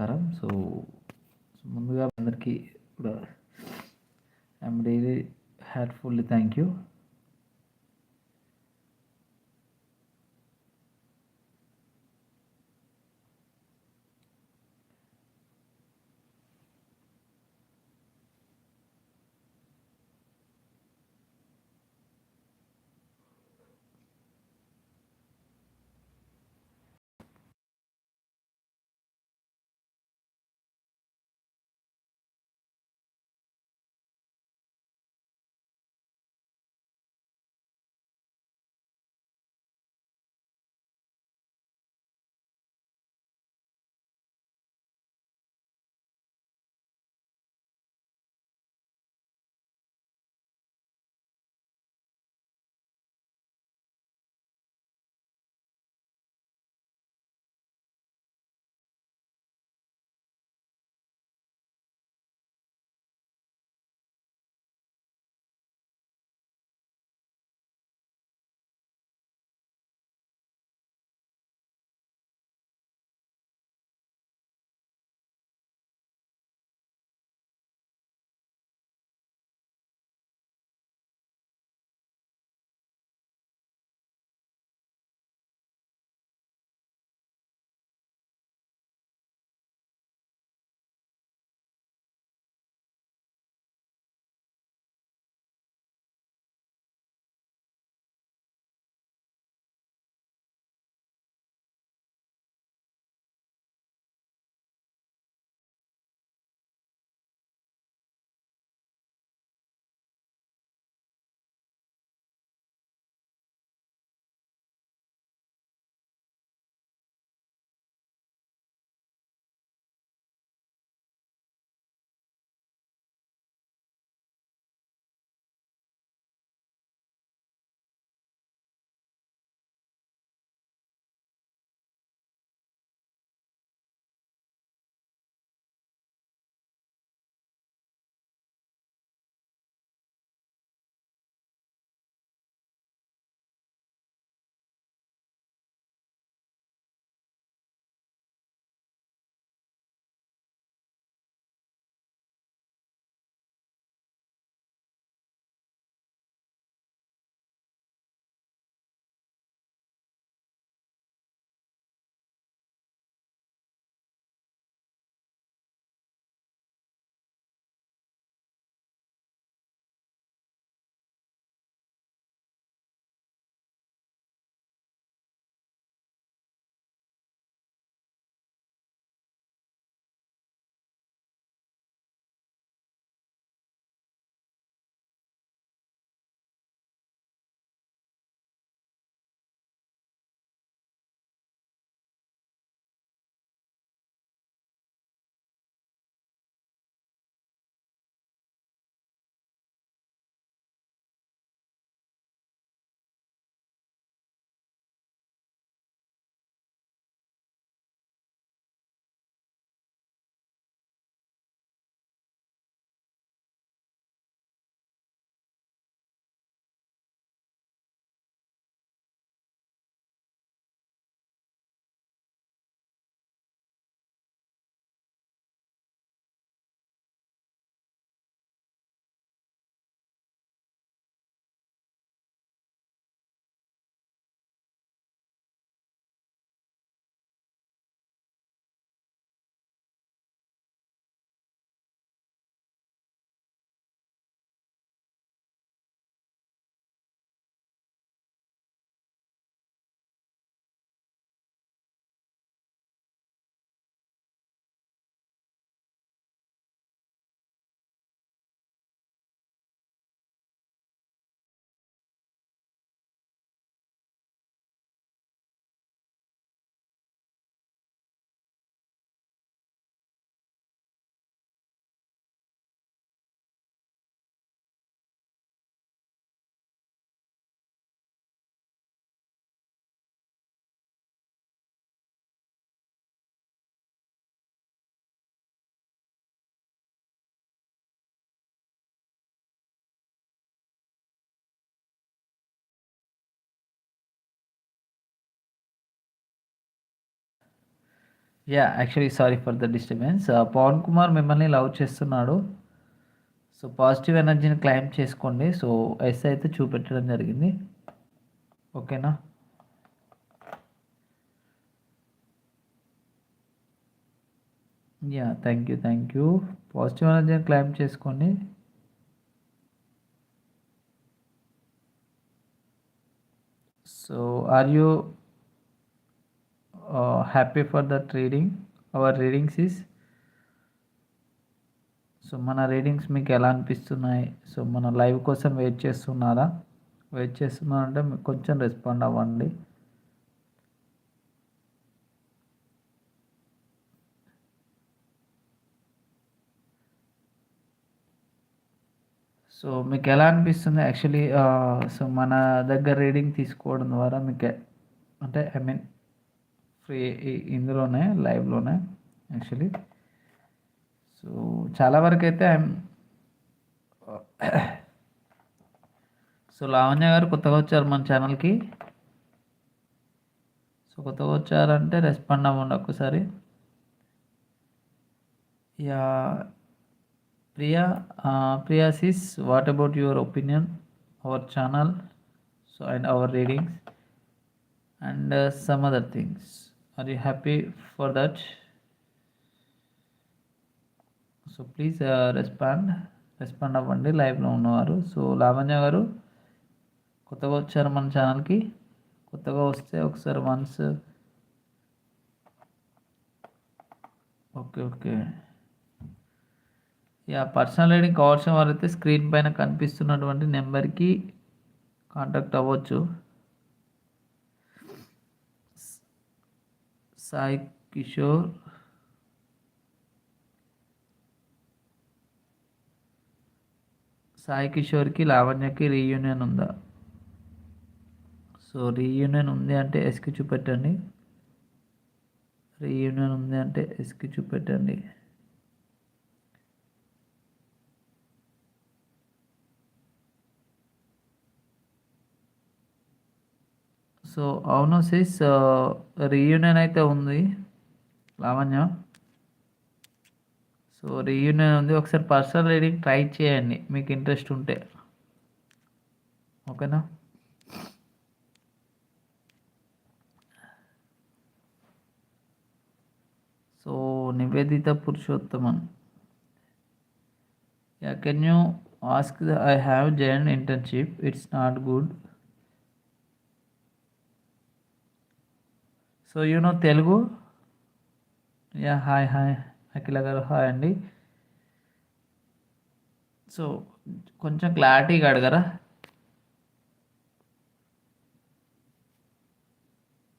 నమస్కారం సో ముందుగా అందరికీ కూడా I'm really heartfully thank you yeah actually sorry for the disturbance Pavan Kumar మిమ్మల్ని లవ్ చేస్తున్నాడు. సో పాజిటివ్ ఎనర్జీని క్లైమ్ చేసుకోండి. సో ఎస్ అయితే చూపెట్టడం జరిగింది. ఓకేనా yeah thank you thank you positive ఎనర్జీని క్లైమ్ చేసుకోండి. So are you happy for that reading our readings is so మన రీడింగ్స్ మీకు ఎలా అనిపిస్తున్నాయి? సో మన లైవ్ కోసం వెయిట్ చేస్తున్నారా? వెయిట్ చేస్తున్నారంటే మీకు కొంచెం రెస్పాండ్ అవ్వండి. సో మీకు ఎలా అనిపిస్తుంది? యాక్చువల్లీ సో uh, మన దగ్గర రీడింగ్ తీసుకోవడం ద్వారా మీకు అంటే ఐ మీన్ సో ఇందులోనే లైవ్లోనే యాక్చువల్లీ సో చాలా వరకు అయితే ఐఎమ్ సో లావణ్య గారు కొత్తగా వచ్చారు మన ఛానల్కి సో కొత్తగా వచ్చారంటే రెస్పాండ్ అవ్వండి ఒక్కసారి. Yeah Priya ప్రియాసిస్ what about your opinion our channel so and our readings and some other things are you happy for that so please respond respond అవ్వండి. లైవ్లో ఉన్నవారు. సో లావణ్య గారు కొత్తగా వచ్చారు మన ఛానల్కి. కొత్తగా వస్తే ఒకసారి once okay okay yeah personal ID కావాల్సిన వారైతే స్క్రీన్ పైన కనిపిస్తున్నటువంటి నెంబర్కి కాంటాక్ట్ అవ్వచ్చు. సాయి కిషోర్. సాయి కిషోర్కి లావణ్యకి రీయూనియన్ ఉందా? సో రీయూనియన్ ఉంది అంటే ఎస్కి చూపెట్టండి. రీయూనియన్ ఉంది అంటే ఎస్కి చూపెట్టండి. సో అవును సిస్ రీయూనియన్ అయితే ఉంది. లావణ్య. సో రీయూనియన్ ఉంది. ఒకసారి పర్సనల్ రీడింగ్ ట్రై చేయండి. మీకు ఇంట్రెస్ట్ ఉంటే. ఓకేనా? So Niveditha Purushothaman yeah can you ask I have join internship it's not good so you know Telugu. Yeah hi hi Akhila గారు హాయ్ అండి. సో కొంచెం క్లారిటీగా అడగరా?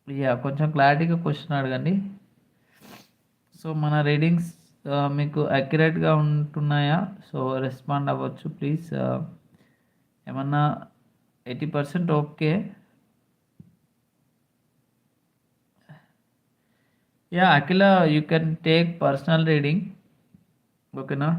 యా కొంచెం క్లారిటీగా క్వశ్చన్ అడగండి. సో మన రీడింగ్స్ uh, మీకు అక్యురేట్గా ఉంటున్నాయా? సో రెస్పాండ్ అవ్వచ్చు ప్లీజ్ uh, ఏమన్నా eighty percent okay yeah Akhila you can take personal reading ఓకేనా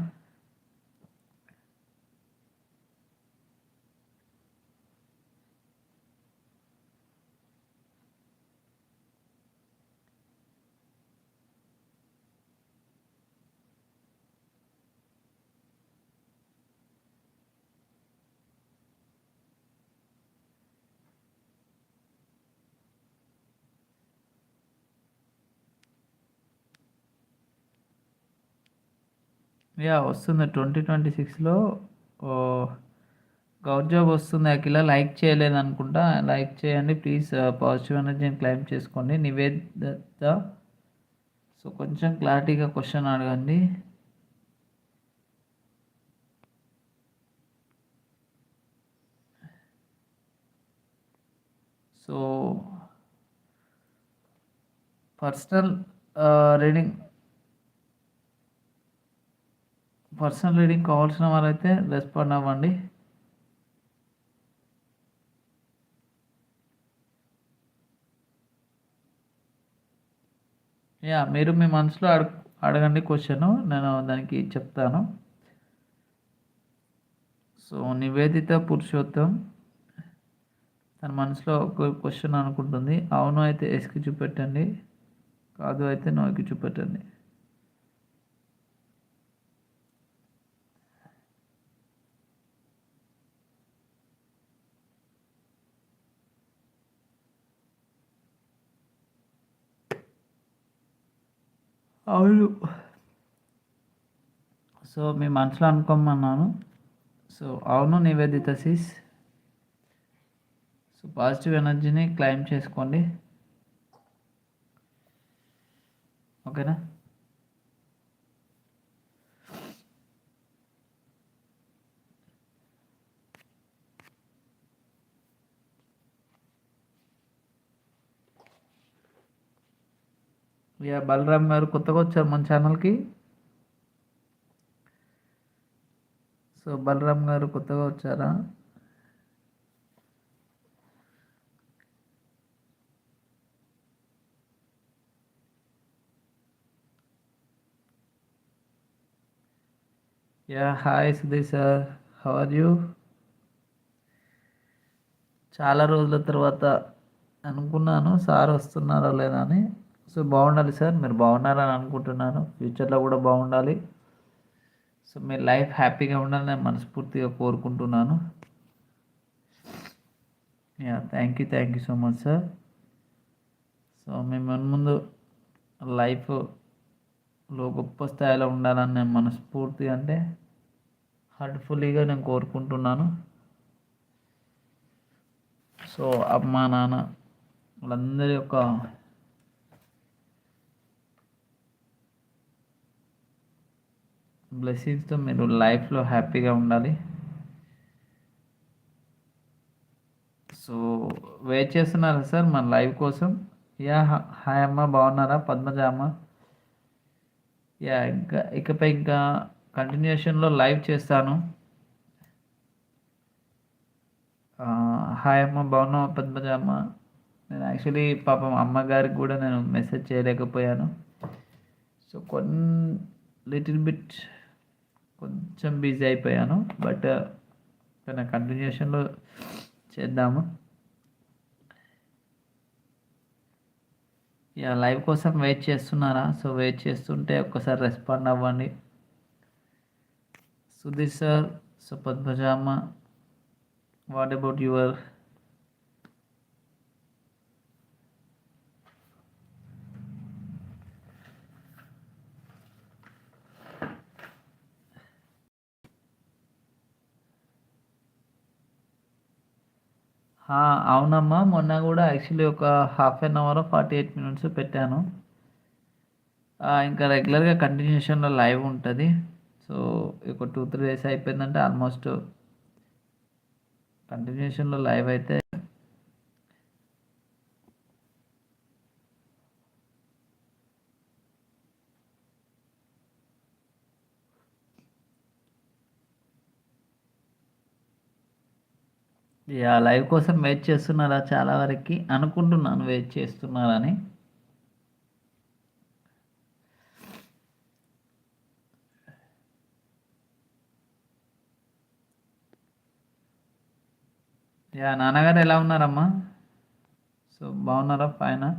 యా వస్తుంది. ట్వంటీ ట్వంటీ సిక్స్లో గౌర్ జాబ్ వస్తుంది. అఖిల లైక్ చేయలేదు అనుకుంటా. లైక్ చేయండి. ప్లీజ్ పాజిటివ్ ఎనర్జీని క్లైమ్ చేసుకోండి. నివేదిత. సో కొంచెం క్లారిటీగా క్వశ్చన్ అడగండి. So personal reading personal reading కావాల్సిన వారైతే రెస్పాండ్ అవ్వండి. యా మీరు మీ మనసులో అడ అడగండి క్వశ్చన్ నేను దానికి చెప్తాను. సో నివేదిత పురుషోత్తం తన మనసులో ఒక క్వశ్చన్ అనుకుంటుంది. అవును అయితే ఎస్కి చూపెట్టండి. కాదు అయితే నోకి చూపెట్టండి. అవును. సో మీ మనసులో అనుకోమన్నాను. సో అవును నివేదిత సిస్ సో పాజిటివ్ ఎనర్జీని క్లైమ్ చేసుకోండి. ఓకేనా యా బలరామ్ గారు కొత్తగా వచ్చారు మన ఛానల్కి. సో బలరామ్ గారు కొత్తగా వచ్చారా? Yeah hi Sudheer sir how are you? చాలా రోజుల తర్వాత అనుకున్నాను సార్ వస్తున్నారా లేదా అని. సో బాగుండాలి సార్ మీరు బాగున్నారని అనుకుంటున్నాను. ఫ్యూచర్లో కూడా బాగుండాలి. సో మీ లైఫ్ హ్యాపీగా ఉండాలని నేను మనస్ఫూర్తిగా కోరుకుంటున్నాను. Yeah thank you thank you so much sir. So మేము ముందు లైఫ్లో గొప్ప స్థాయిలో ఉండాలని నేను మనస్ఫూర్తిగా అంటే హార్ట్ఫుల్లీగా నేను కోరుకుంటున్నాను. సో అమ్మ నాన్న వాళ్ళందరి యొక్క బ్లెస్సింగ్స్తో మీరు లైఫ్లో హ్యాపీగా ఉండాలి. సో వెయిట్ చేస్తున్నారా సార్ మన లైవ్ కోసం? యా హాయ్ అమ్మ బాగున్నారా? పద్మజ అమ్మ యా ఇంకా ఇకపై ఇంకా కంటిన్యూషన్లో లైవ్ చేస్తాను. హాయ్ అమ్మ బాగున్నావా పద్మజ అమ్మ నేను యాక్చువల్లీ పాపం అమ్మగారికి కూడా నేను మెసేజ్ చేయలేకపోయాను. సో కొన్ని లిటిల్ బిట్ కొంచెం బిజీ అయిపోయాను బట్ uh, తన కంటిన్యూషన్లో చేద్దాము. యా లైవ్ కోసం వెయిట్ చేస్తున్నారా? సో వెయిట్ చేస్తుంటే ఒక్కసారి రెస్పాండ్ అవ్వండి. సుధీర్ సార్ సో పద్మజామ వాట్ అబౌట్ యువర్ అవునమ్మా. మొన్న కూడా యాక్చువల్లీ ఒక half an hour forty eight minutes పెట్టాను. ఇంకా రెగ్యులర్గా కంటిన్యూషన్లో లైవ్ ఉంటుంది. సో ఒక టూ త్రీ డేస్ అయిపోయిందంటే ఆల్మోస్ట్ కంటిన్యూషన్లో లైవ్ అయితే యా లైవ్ కోసం వెయిట్ చేస్తున్నారా చాలా వరకు? అనుకుంటున్నాను వెయిట్ చేస్తున్నారని. యా నాన్నగారు ఎలా ఉన్నారమ్మా? సో బాగున్నారా? ఫైనా?